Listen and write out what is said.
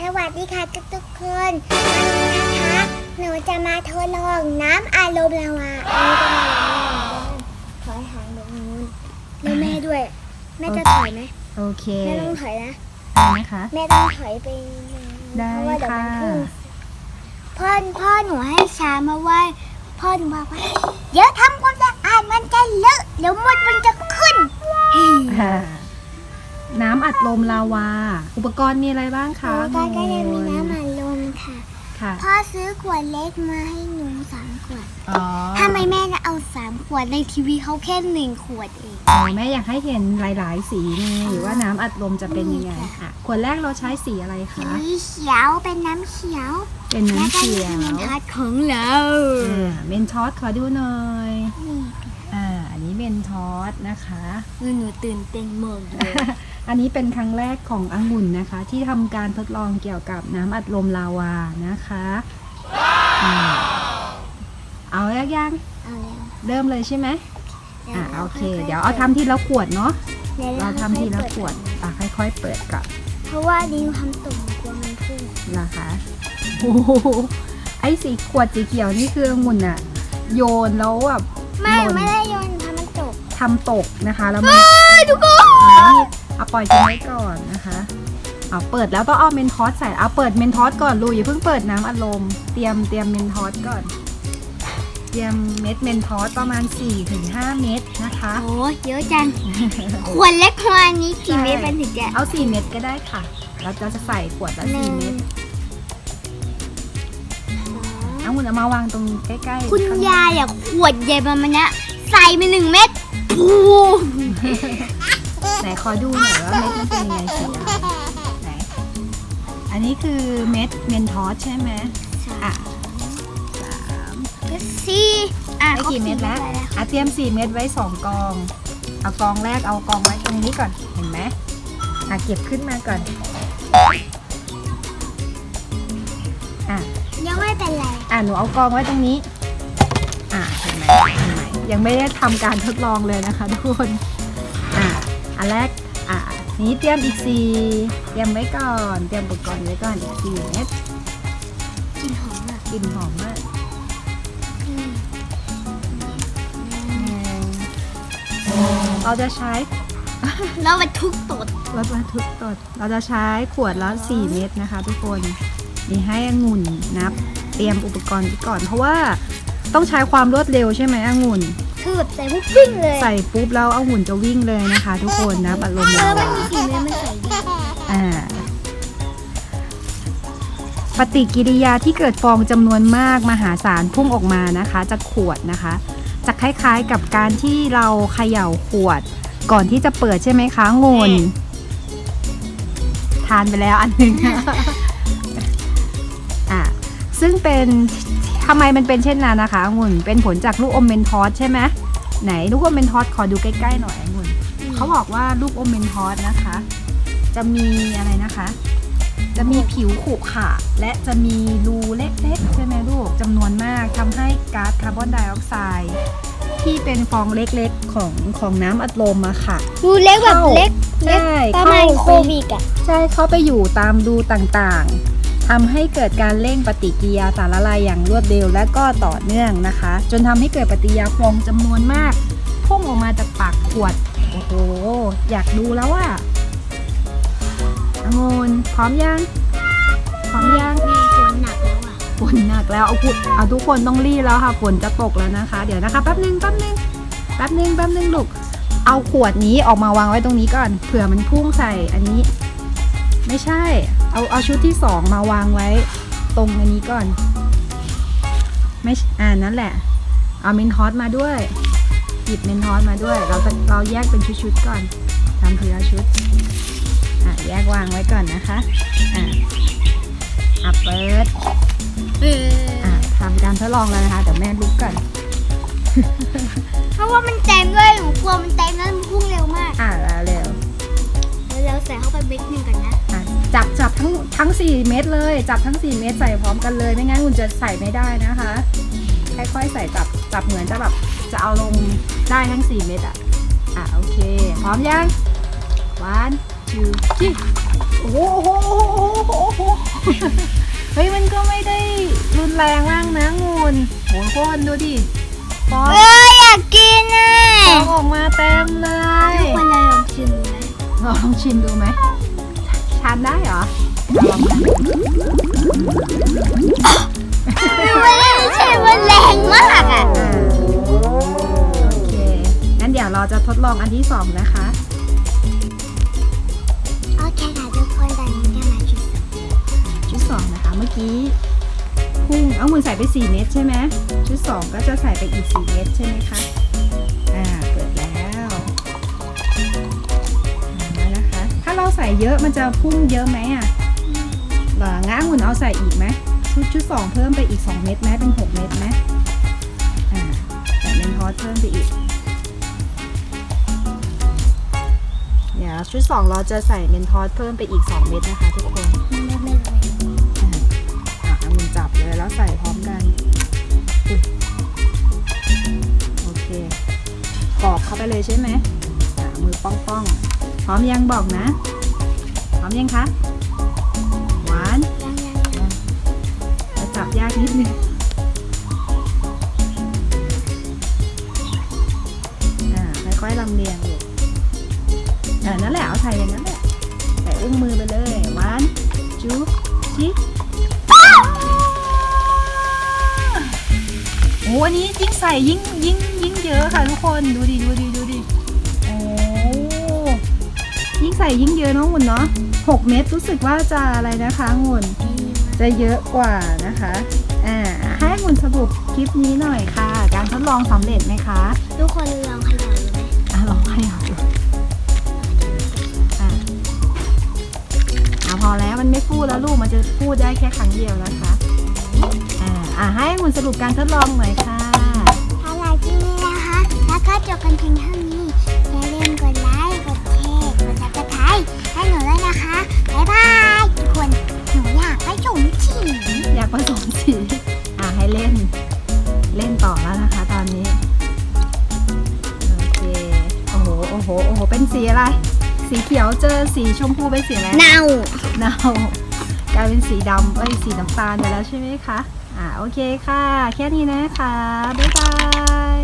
สวัสดีค่ะทุกทุกๆคนวันนี้นะคะ หนูจะมาทดลองน้ำอารมณ์ลาวาอันนี้ก็มาลองถอยหางแบบนู้นแล้วแม่ด้วย แม่จะถอยไหมโอเคแม่ต้องถอยนะได้ไหมคะแม่ต้องถอยไปได้เพราะว่าเดี๋ยวมันค่ะพุ่งพ่อพ่อหนูให้ช้ามาว่าพ่อหนูบอกว่าเดี๋ยวทำความสะอาดมันจะเลอะเดี๋ยวมดมันจะขึ้นอ่า น้ำอัดลมลาวา อุปกรณ์มีอะไรบ้างคะแล้วก็ก็ยังมีโมน้ำอัดลมค่ะ ค่ะ พ่อซื้อขวดเล็กมาให้หนูสามขวดอ๋อทำไมแม่จะเอาสามขวดในทีวีเขาแค่หนึ่งขวดเอง อ๋อแม่อยากให้เห็นหลาย ๆ สีไงหรือว่าน้ำอัดลมจะเป็นยังไงอะ ขวดแรกเราใช้สีอะไรคะ สีเขียวเป็นน้ำเขียว เป็นแล้วน้ำก็เขียวมีทัดของเราอ่าเมนทอสขอดูหน่อยนี่อ่า อันนี้เมนทอสนะคะหนูตื่นเต้นหมดเลย อันนี้เป็นครั้งแรกขององุ่นนะคะ ที่ทำการทดลองเกี่ยวกับน้ำอัดลมลาวานะคะอ่าเอาแล้วยังเอาแล้วเริ่มเลยใช่ไหมอ่าโอเคค่ๆเดี๋ยวเอาทำทีละขวดเนาะดี๋ยวเราทำทีละค่อยๆขวดอะค่อยๆเปิดก่อนเพราะว่าดิวทำตุ่มกลัวมันพุ่งนะคะโอ้โหไอ้สีขวดสีเขียวนี่คือองุ่นอะโยนแล้วแบบไม่หล่นไม่ได้โยนทำมันตกทำตกนะคะแล้วมันทุกคนแล้วนี่เอา ปล่อยทิ้งไว้ก่อนนะคะเอาเปิดแล้วต้องเอาเมนทอสใส่เอาเปิดเมนทอสก่อนลูกอย่าเพิ่งเปิดน้ำอัดลมเตรียมเตรียมเมนทอสก่อน เตรียมเม็ดเมนทอสประมาณ 4-5 เม็ดนะคะโอ้เยอะจังขวดเล็กประมาณนี้กี่เม็ดมันถึงจะเอา4เม็ดก็ได้ค่ะเราจะใส่ขวดละหนึ่ง4เม็ดเอาคุณเอามาวางตรงใกล้ๆ คุณข้งหน้ยายอะขวดใหญ่ประมาณเนี้ยใส่ไปหนึ่งเม็ดปู ไหนขอดูหน่อยว่าเม็ดมันเป็นยังไงสีอะไรไหนอันนี้คือเม็ดเมนทอสใช่ไหมอะสามสี่อะได้กี่เม็ดแล้วอะเตรียมสี่เม็ดไว้สองกอง เอากองแรกเอากองไว้ตรงนี้ก่อนเห็นไหมอะเก็บขึ้นมาก่อนอะยังไม่เป็นไรอะหนูเอากองไว้ตรงนี้ อะเห็นไหมเห็นไหมยังไม่ได้ทำการทดลองเลยนะคะทุกคนอะ อันแรกอะนี้เตรียมอีกสี่เตรียมไว้ก่อน เตรียมอุปกรณ์ไว้ก่อนอีกสี่เม็ดกลินหอมอะกลิ่นหอมมากอืมเราจะใช้แล้วมันทุกตดรถบรรทุกตด เราจะใช้ขวดละ4เม็ดนะคะ ทุกคนนี่ให้องุ่นนับ เตรียมอุปกรณ์ไว้ก่อน เพราะว่าต้องใช้ความรวดเร็วใช่ไหมองุ่น คือแบบใส่ปุ๊บปิ้งเลยใส่ปุ๊บแล้วองุ่นจะวิ่งเลยนะคะ ทุกคนนะอารมณ์เอเราอมันมีกี่เม็ดมันใส่ดีอ่าปฏิกิริยาที่เกิดฟองจำนวนมากมหาศาลพุ่งออกมานะคะจากขวดนะคะจะคล้ายๆกับการที่เราเขย่าขวด ก่อนที่จะเปิดใช่ไหมคะงนทานไปแล้วอันหนึ่งอะซึ่งเป็น ทำไมมันเป็นเช่นนั้นนะคะองุ่นเป็นผลจากลูกอมเมนทอสใช่ไหมไหนลูกอมเมนทอสขอดูใกล้ๆหน่อยองุ่นเขาบอกว่าลูกอมเมนทอสนะคะ จะมีอะไรนะคะ จะมีผิวขรุขระและจะมีรูเล็กๆใช่ไหมลูกจำนวนมากทำให้ก๊าซคาร์บอนไดออกไซด์ที่เป็นฟองเล็กๆของของน้ำอัดลมอะค่ะ ดูเล็กแบบเล็กเล็กใช่ประมาณเข้าโควิดอะ ใช่เข้าไปอยู่ตามรูต่างๆ ทำให้เกิดการเร่งปฏิกิริยาสารละลายอย่างรวดเร็วและก็ต่อเนื่องนะคะ จนทำให้เกิดปฏิกิริยาฟองจำนวนมากพุ่งออกมาจากปากขวด โอ้โห อยากดูแล้วว่าองุนพร้อมยัง พร้อมยังแม่ฝนหนักแล้วอะฝนหนักแล้ว เอาคุณเอาทุกคนต้องรีบแล้วค่ะฝนจะตกแล้วนะคะ เดี๋ยวนะคะแป๊บนึงแป๊บนึงแป๊บนึงแป๊บนึงลูก เอาขวดนี้ออกมาวางไว้ตรงนี้ก่อน เผื่อมันพุ่งใส่อันนี้ ไม่ใช่ เอาเอาชุดที่สองมาวางไว้ ตรงอันนี้ก่อน ไม่ใช่อ่านั่นแหละ เอาเมนทอสมาด้วยหยิบเมนทอสมาด้วย เราจะเราแยกเป็นชุดๆก่อนทำทีละชุดอะแยกวางไว้ก่อนนะคะอะอะเปิดเอออะทำการทดลองแล้วนะคะเดี๋ยวแม่ลุกก่อนเพราะว่ามันเต็มด้วยหนูกลัวมันเต็มแล้วมันพุ่งเร็วมาก อะแล้วเร็วแล้วเราใส่เข้าไปเม็ดหนึ่งกันนะอะ จับจับทั้งทั้ง 4 เม็ดเลย จับทั้ง 4 เม็ดใส่พร้อมกันเลย ไม่งั้นคุณจะใส่ไม่ได้นะคะ ค่อยๆใส่จับจับเหมือนจะแบบจะเอาลงได้ทั้ง 4 เม็ดอะ อะโอเค พร้อมยัง one two t h โอ้โหเฮ้ยมันก็ไม่ได้รุนแรงมากนะงูนโหคนดูดิฟองเอ้ยอยากกินอะฟองออกมาเต็มเลยทุกคนเราลองชิมดูไหมลองชิมดูไหมานได้เหรอลองมาไม่ได้ใช่ว่าแรงมากอะอ่าโอเค งั้นเดี๋ยวเราจะทดลองอันที่สองนะคะ โอเคค่ะทุกคนตอนนี้จะมาชิมชุดสองนะคะ เมื่อกี้พุ่งเอามือใส่ไป4เม็ดใช่ไหมชุดสองก็จะใส่ไปอีก4เม็ดใช่ไหมคะ เราใส่เยอะมันจะพุ่งเยอะไหมอะหรอง้าหุ่นเอาใส่อีกไหมชุดชุดสองเพิ่มไปอีก 2 เม็ดไหมเป็น6เม็ดไหมอ่าใส่เมนทอสเพิ่มไปอีกเดี๋ยวชุดสองเราจะใส่เมนทอสเพิ่มไปอีก 2 เม็ดนะคะทุกคนไม่ไม่ไม่อะเอามือจับเลยแล้วใส่พร้อมกันอโอเคกรอกเข้าไปเลยใช่ไหมมือป้องป้องๆพร้อมยังบอกนะ มยังคะหวานจะจับยากนิดนึงค่อยๆลำเลียงลูกเออนั่นแหละเอาใส่อย่างนั้นแหละใส่อุ้งมือไปเลยหวานจุ๊บจิ๊บโอ้อันนี้ยิ่งใส่ยิ่งยิ่งยิ่งเยอะค่ะทุกคนดูดิดูดิดูดิ ใส่ยิ่งเยอะเน้องหุ่นเนาะหกเม็ดรู้สึกว่าจะอะไรนะคะหุ่นจะเยอะกว่านะคะอ่าให้หุ่นสรุปคลิปนี้หน่อยค่ะ การทดลองสำเร็จไหมคะทุกคนลองเขย่าดูไหมอะลองให้เอาดูอะอะพอแล้วมันไม่พูดแล้วลูกมันจะพูดได้แค่ครั้งเดียวนะคะอ่าอะให้หุ่นสรุปการทดลองหน่อยค่ะอะไรที่นี่นะคะ แล้วก็จบกันเพียงเท่านี้ โอ้โหโอ้โห โอ้โห เป็นสีอะไร สีเขียวเจอสีชมพูเป็นสีอะไรเน่าเนากลายเป็นสีดำเอ้ยสีน้ำตาลไปแล้วใช่ไหมคะ อ่าโอเคค่ะ แค่นี้นะคะ บ๊ายบาย